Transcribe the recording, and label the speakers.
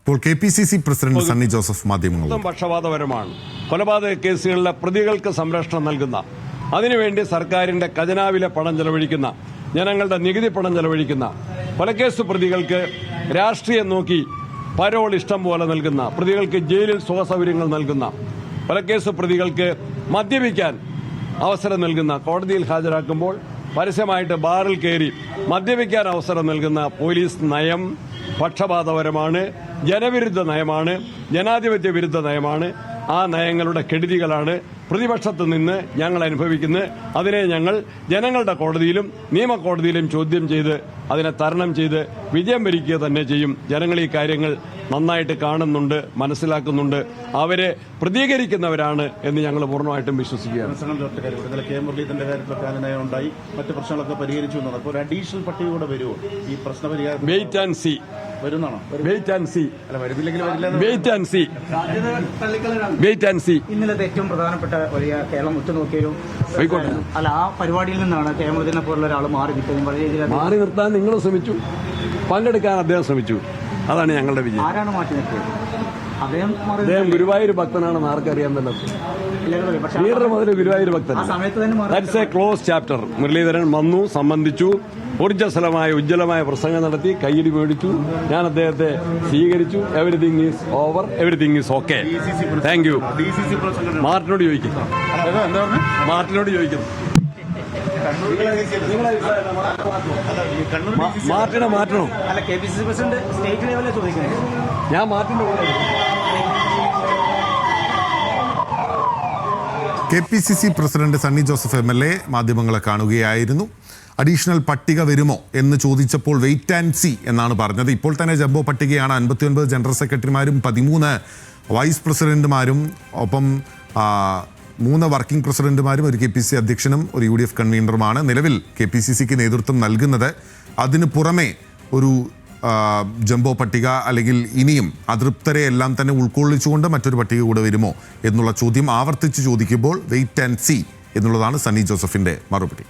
Speaker 1: ഇപ്പോൾ K P C C president Sunny Joseph മാധ്യമങ്ങൾ
Speaker 2: പക്ഷപാതപരമാണ്. കൊലപാതക കേസുകളിലെ പ്രതികൾക്ക് സംരക്ഷണം നൽകുന്ന അതിനുവേണ്ടി സർക്കാരിന്റെ ഖജനാവിലെ പണം ചെലവഴിക്കുന്ന ജനങ്ങളുടെ നികുതി പണം ചെലവഴിക്കുന്ന കൊലക്കേസ് പ്രതികൾക്ക് രാഷ്ട്രീയം നോക്കി പരോൾ ഇഷ്ടം പോലെ നൽകുന്ന പ്രതികൾക്ക് ജയിലിൽ സുഖസൗകര്യങ്ങൾ നൽകുന്ന കൊലക്കേസ് പ്രതികൾക്ക് മദ്യപിക്കാൻ അവസരം നൽകുന്ന കോടതിയിൽ ഹാജരാക്കുമ്പോൾ പരസ്യമായിട്ട് ബാറിൽ കയറി മദ്യപിക്കാൻ അവസരം നൽകുന്ന പോലീസ് നയം പക്ഷപാതപരമാണ്. ജനവിരുദ്ധ നയമാണ് ജനാധിപത്യ വിരുദ്ധ നയമാണ്. ആ നയങ്ങളുടെ കെടുതികളാണ് പ്രതിപക്ഷത്ത് നിന്ന് ഞങ്ങൾ അനുഭവിക്കുന്നത്. അതിനെ ഞങ്ങൾ ജനങ്ങളുടെ കോടതിയിലും നിയമകോടതിയിലും ചോദ്യം ചെയ്ത് അതിനെ തരണം ചെയ്ത് വിജയം വരിക്കുക തന്നെ ചെയ്യും. ജനങ്ങൾ ഈ കാര്യങ്ങൾ നന്നായിട്ട് കാണുന്നുണ്ട് മനസ്സിലാക്കുന്നുണ്ട്. അവരെ പ്രതികരിക്കുന്നവരാണ് എന്ന് ഞങ്ങൾ പൂർണമായിട്ടും വിശ്വസിക്കുകയാണ്.
Speaker 3: കെ മുരളീധരന്റെ കാര്യത്തിലൊക്കെ ഉണ്ടായി. മറ്റ് പ്രശ്നങ്ങളൊക്കെ പരിഹരിച്ചു എന്നാണ് അപ്പോൾ ഒരു അഡീഷണൽ പട്ടിക കൂടെ വരുമോ? ഈ പ്രശ്ന
Speaker 2: wait and see
Speaker 3: വരുന്നാണോ?
Speaker 2: Wait and see wait and see wait and see
Speaker 4: ഇന്നലത്തെ ഏറ്റവും പ്രധാനപ്പെട്ട വലിയ കേരളം ഉറ്റുനോക്കിയൊരു. അല്ല ആ പരിപാടിയിൽ നിന്നാണ് കേരളത്തിനെ പോലുള്ള ഒരാൾ മാറി നിൽക്കുന്നത്. വളരെ
Speaker 2: മാറി നിർത്താൻ നിങ്ങൾ ശ്രമിച്ചു. പങ്കെടുക്കാൻ അദ്ദേഹം ശ്രമിച്ചു. അതാണ് ഞങ്ങളുടെ വിജയം.
Speaker 4: ആരാണ് മാറ്റി നിർത്തിയത്? അദ്ദേഹം
Speaker 2: അദ്ദേഹം ഗുരുവായൂർ ഭക്തനാണെന്ന് ആർക്കറിയാൻ.
Speaker 4: പക്ഷേ
Speaker 2: ലീഡർ മുതൽ Guruvayur a close chapter Muraleedharan വന്നു സംബന്ധിച്ചു ഊർജസ്വലമായ ഉജ്ജ്വലമായ പ്രസംഗം നടത്തി കയ്യടി മേടിച്ചു. ഞാൻ അദ്ദേഹത്തെ സ്വീകരിച്ചു. Everything is over everything is okay thank you മാർട്ടിനോട്
Speaker 3: ചോദിക്കുന്നു
Speaker 2: മാർട്ടിനോട് ചോദിക്കും.
Speaker 3: കണ്ണൂർ
Speaker 2: മാ- മാറ്റണോ.
Speaker 4: അല്ല K P C C president state ലെവലിൽ ചോദിക്കുന്നത്.
Speaker 2: ഞാൻ കൂടെ
Speaker 1: K P C C president Sunny Joseph M L A മാധ്യമങ്ങളെ കാണുകയായിരുന്നു. അഡീഷണൽ പട്ടിക വരുമോ എന്ന് ചോദിച്ചപ്പോൾ വെയിറ്റ് ആൻഡ് സി എന്നാണ് പറഞ്ഞത്. ഇപ്പോൾ തന്നെ ജംബോ പട്ടികയാണ് അൻപത്തിയൊൻപത് ജനറൽ സെക്രട്ടറിമാരും പതിമൂന്ന് വൈസ് പ്രസിഡന്റുമാരും ഒപ്പം മൂന്ന് വർക്കിംഗ് പ്രസിഡന്റുമാരും ഒരു കെ പി സി അധ്യക്ഷനും ഒരു യു ഡി എഫ് കൺവീനറുമാണ്. നിലവിൽ കെ പി സി സിക്ക് നേതൃത്വം നൽകുന്നത്. അതിന് പുറമെ ഒരു ജംബോ പട്ടിക അല്ലെങ്കിൽ ഇനിയും അതൃപ്തരെ എല്ലാം തന്നെ ഉൾക്കൊള്ളിച്ചുകൊണ്ട് മറ്റൊരു പട്ടിക കൂടെ വരുമോ എന്നുള്ള ചോദ്യം ആവർത്തിച്ച് ചോദിക്കുമ്പോൾ വെയിറ്റ് ആൻഡ് സി എന്നുള്ളതാണ് സണ്ണി ജോസഫിന്റെ മറുപടി.